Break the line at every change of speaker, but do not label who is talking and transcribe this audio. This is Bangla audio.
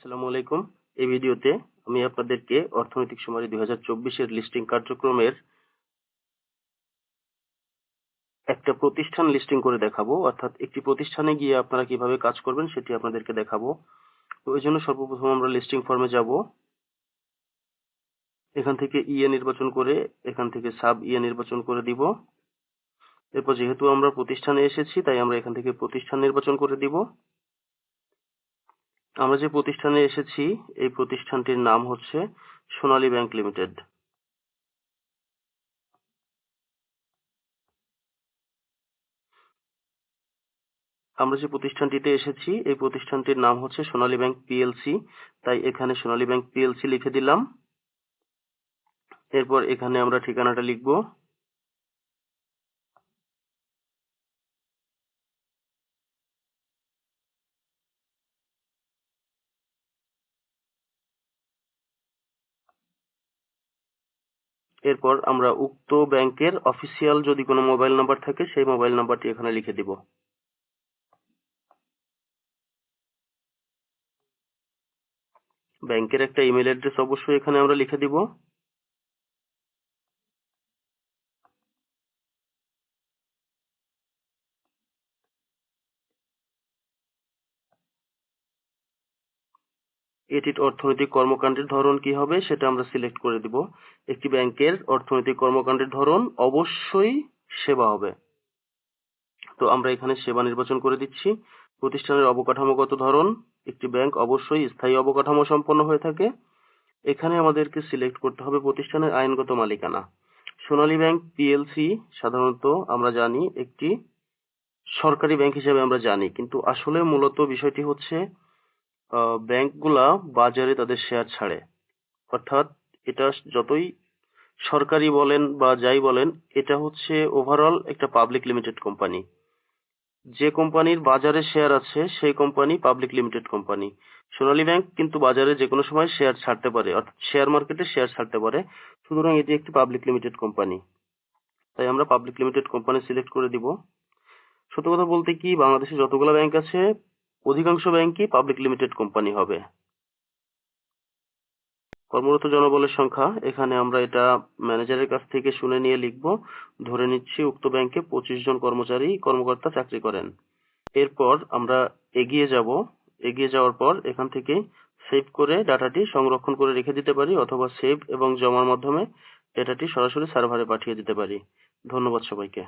আসসালামু আলাইকুম। এই ভিডিওতে আমি আপনাদেরকে অর্থনৈতিক সুমারি দুই চব্বিশের লিস্টিং কার্যক্রমের একটা প্রতিষ্ঠান লিস্টিং করে দেখাবো। অর্থাৎ একটি প্রতিষ্ঠানে গিয়ে আপনারা কীভাবে কাজ করবেন সেটি আপনাদেরকে দেখাবো। তো এই জন্য সর্বপ্রথম আমরা লিস্টিং ফর্মে যাব। এখান থেকে ইএ নির্বাচন করে, এখান থেকে সাব ইএ নির্বাচন করে দিব। এরপর যেহেতু আমরা প্রতিষ্ঠানে এসেছি, তাই আমরা এখান থেকে প্রতিষ্ঠান নির্বাচন করে দিব। আমরা যে প্রতিষ্ঠানে এসেছি, এই প্রতিষ্ঠানটির নাম হচ্ছে সোনালী ব্যাংক লিমিটেড। আমরা যে প্রতিষ্ঠানটিতে এসেছি, এই প্রতিষ্ঠানটির নাম হচ্ছে সোনালী ব্যাংক পিএলসি। তাই এখানে সোনালী ব্যাংক পিএলসি লিখে দিলাম। এরপর এখানে আমরা ঠিকানাটা লিখব। এরপর আমরা উক্ত ব্যাংকের অফিসিয়াল যদি কোনো মোবাইল নাম্বার থাকে, সেই মোবাইল নাম্বারটি এখানে লিখে দিব। ব্যাংকের একটা ইমেল অ্যাড্রেস অবশ্যই এখানে আমরা লিখে দিব। এটির অর্থনৈতিক কর্মকাণ্ডের ধরন কি হবে সেটা আমরা সিলেক্ট করে দিব। একটি ব্যাংকের অর্থনৈতিক কর্মকাণ্ডের ধরন অবশ্যই সেবা হবে। তো আমরা এখানে সেবা নির্বাচন করে দিচ্ছি। প্রতিষ্ঠানের অবকাঠামোগত ধরন, একটি ব্যাংক অবশ্যই স্থায়ী অবকাঠামো সম্পন্ন হয়ে থাকে। এখানে আমাদেরকে সিলেক্ট করতে হবে প্রতিষ্ঠানের আইনগত মালিকানা। সোনালী ব্যাংক পিএলসি সাধারণত আমরা জানি একটি সরকারি ব্যাংক হিসেবে আমরা জানি, কিন্তু আসলে মূলত বিষয়টি হচ্ছে ব্যাংকগুলা বাজারে তাদের শেয়ার ছাড়ে। অর্থাৎ এটা যতই সরকারি বলেন বা যাই বলেন, এটা হচ্ছে ওভারঅল একটা পাবলিক লিমিটেড কোম্পানি যে কোম্পানির বাজারে শেয়ার আছে, সেই company public limited company Sonali bank কিন্তু বাজারে যে কোনো সময় শেয়ার ছাড়তে পারে, অর্থাৎ শেয়ার মার্কেটে শেয়ার ছাড়তে পারে, সুতরাং এটি একটি পাবলিক লিমিটেড কোম্পানি তাই আমরা পাবলিক লিমিটেড কোম্পানি সিলেক্ট করে দিব। সত্য কথা বলতে কি, বাংলাদেশে যতগুলো ব্যাংক আছে অধিকাংশ ব্যাংকই পাবলিক লিমিটেড কোম্পানি হবে। কর্মরত জনবলের সংখ্যা, এখানে আমরা এটা ম্যানেজারের কাছ থেকে শুনে নিয়ে লিখব। ধরে নিচ্ছি উক্ত ব্যাংকে পঁচিশ জন কর্মচারী, কর্মকর্তা চাকরি করেন। এরপর আমরা এগিয়ে যাব। এগিয়ে যাওয়ার পর এখান থেকে সেভ করে ডাটাটি সংরক্ষণ করে রেখে দিতে পারি, অথবা সেভ এবং জমার মাধ্যমে ডেটাটি সরাসরি সার্ভারে পাঠিয়ে দিতে পারি। ধন্যবাদ সবাইকে।